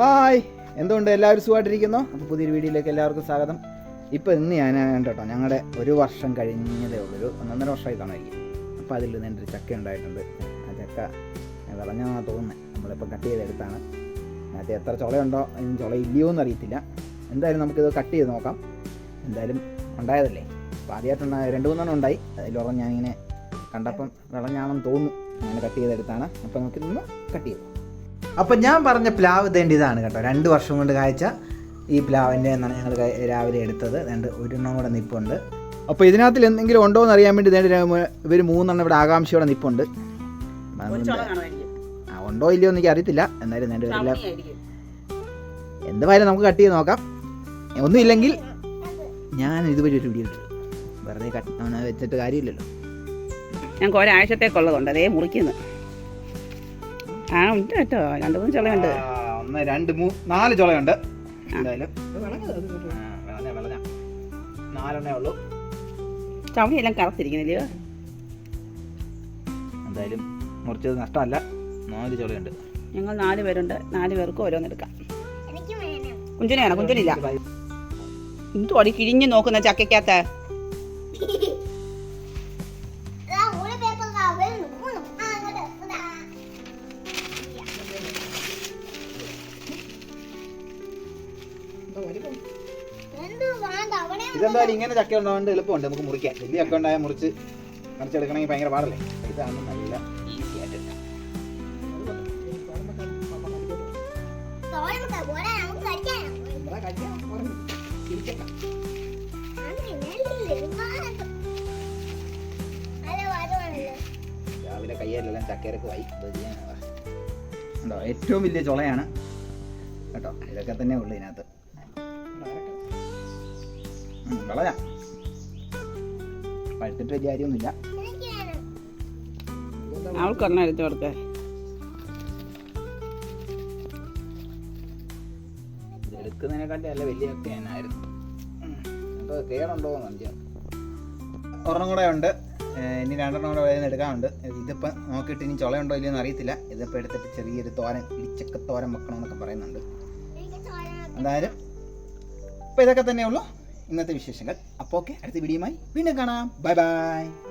Hi. എന്തുകൊണ്ട് എല്ലാവരും സുഖമായിട്ടിരിക്കുന്നു? അപ്പോൾ പുതിയൊരു വീഡിയോയിലേക്ക് എല്ലാവർക്കും സ്വാഗതം. ഇപ്പോൾ ഇന്ന് ഞാൻ കേട്ടോ ഞങ്ങളുടെ ഒരു വർഷം കഴിഞ്ഞതേ ഉള്ളൂ. ഒരു ഒന്നൊന്നര വർഷമായി കാണുമായിരിക്കും അപ്പോൾ അതിൽ നിന്ന് എന്റെ ഒരു ചക്ക ഉണ്ടായിട്ടുണ്ട്. ആ ചക്ക വിളഞ്ഞാണെന്നാണ് തോന്നുന്നത് നമ്മളിപ്പോൾ കട്ട് ചെയ്തെടുത്താണ്. അതിനകത്ത് എത്ര ചുളയുണ്ടോ അതിന് ചുള ഇല്ലയോ എന്ന് അറിയത്തില്ല. എന്തായാലും നമുക്കിത് കട്ട് ചെയ്ത് നോക്കാം. എന്തായാലും ഉണ്ടായതല്ലേ? അപ്പോൾ ആദ്യമായിട്ടുണ്ടായ രണ്ട് മൂന്നെണ്ണം ഉണ്ടായി. അതിലൊറം ഞാനിങ്ങനെ കണ്ടപ്പം വിളഞ്ഞാണെന്ന് തോന്നുന്നു. അങ്ങനെ കട്ട് ചെയ്തെടുത്താണ്. അപ്പോൾ നമുക്കിതൊന്ന് കട്ട് ചെയ്തു അപ്പം ഞാൻ പറഞ്ഞ പ്ലാവ് തേണ്ടി ഇതാണ് കേട്ടോ. രണ്ട് വർഷം കൊണ്ട് കായ്ച്ച ഈ പ്ലാവിന്റെ എന്നാണ് ഞങ്ങൾ രാവിലെ എടുത്തത്. രണ്ട് ഒരെണ്ണം കൂടെ നിപ്പുണ്ട്. അപ്പോൾ ഇതിനകത്ത് എന്തെങ്കിലും ഉണ്ടോ എന്ന് അറിയാൻ വേണ്ടി ദേണ്ട് ഇവർ മൂന്നെണ്ണം ഇവിടെ ആകാംക്ഷയോടെ നിപ്പുണ്ട്. ഉണ്ടോ ഇല്ലയോ എന്ന് എനിക്ക് അറിയത്തില്ല. എന്നാലും എല്ലാം ചവണിയായിരിക്കും എന്തുമായാലും നമുക്ക് കട്ട് ചെയ്ത് നോക്കാം. ഒന്നുമില്ലെങ്കിൽ ഞാൻ ഇതുവരെ ഒരു വീഡിയോ ഇട്ടു വെറുതെ കട്ട് വെച്ചിട്ട് കാര്യമില്ലല്ലോ. ഞങ്ങൾക്ക് ഒരാഴ്ചത്തേക്കുള്ളതുണ്ട്. അതേ മുറിക്കുന്നു. ആ ഉണ്ട് കേട്ടോ. രണ്ട് മൂന്ന് ചുളയുണ്ട്. ഒന്ന് രണ്ട് മൂന്ന് നാല് ചുളയുണ്ട്. എന്തായാലും. നാലെണ്ണേ ഉള്ളൂ. ചവണിയെല്ലാം കറുത്തിരിക്കുന്നില്ലയോ എന്തായാലും മുറിച്ചത് നഷ്ടമല്ല. നാല് ചുളയുണ്ട്. ഞങ്ങൾ നാല് പേരുണ്ട്. നാല് പേർക്ക് ഓരോന്നെടുക്കാം കുഞ്ചിന് വേണം. കുഞ്ചിനില്ല. എന്തു അടി കിഴിഞ്ഞ് നോക്കുന്ന ചക്കയ്ക്കകത്ത്? ഇതെന്തായാലും ഇങ്ങനെ ചക്ക ഉണ്ടാവേണ്ട എളുപ്പമുണ്ട് നമുക്ക് മുറിക്കാം. വലിയ ചക്ക ഉണ്ടായാൽ മുറിച്ച് മറിച്ചെടുക്കണമെങ്കിൽ ഭയങ്കര പാടല്ലേ? ഇതാണ് നല്ല ഈസി ആയിട്ട്. രാവിലെ കയ്യിലെല്ലാം ഏറ്റവും വലിയ ചുളയാണ്. കേട്ടോ? ഇതൊക്കെ തന്നെ ഉള്ളു ഇതിനകത്ത്. കളയാം. പഴുത്തിട്ട് വലിയ കാര്യമൊന്നുമില്ല. അവൾക്ക് ഒരെണ്ണം എടുത്ത് കൊടുക്ക. എടുക്കുന്നതിനെക്കാട്ടി നല്ല വലിയ ഒക്കെ ആയിരുന്നു എന്തോ കേടുണ്ടോ എന്ന് അറിയാം ഒരെണ്ണം കൂടെ ഉണ്ട്. ഇനി രണ്ടെണ്ണം കൂടെ വേദന എടുക്കാനുണ്ട്. ഇതിപ്പോൾ നോക്കിയിട്ട് ഇനി ചുളയുണ്ടോ ഇല്ലയെന്ന് അറിയത്തില്ല. ഇതിപ്പോൾ എടുത്തിട്ട് ചെറിയൊരു തോരൻ ഇടിച്ചക്ക തോരൻ വെക്കണമെന്നൊക്കെ പറയുന്നുണ്ട്. എന്തായാലും ഇപ്പം ഇതൊക്കെ തന്നെയുള്ളൂ ഇന്നത്തെ വിശേഷങ്ങൾ. അപ്പോൾ ഓക്കെ അടുത്ത വീഡിയോയുമായി വീണ്ടും കാണാം. Bye bye.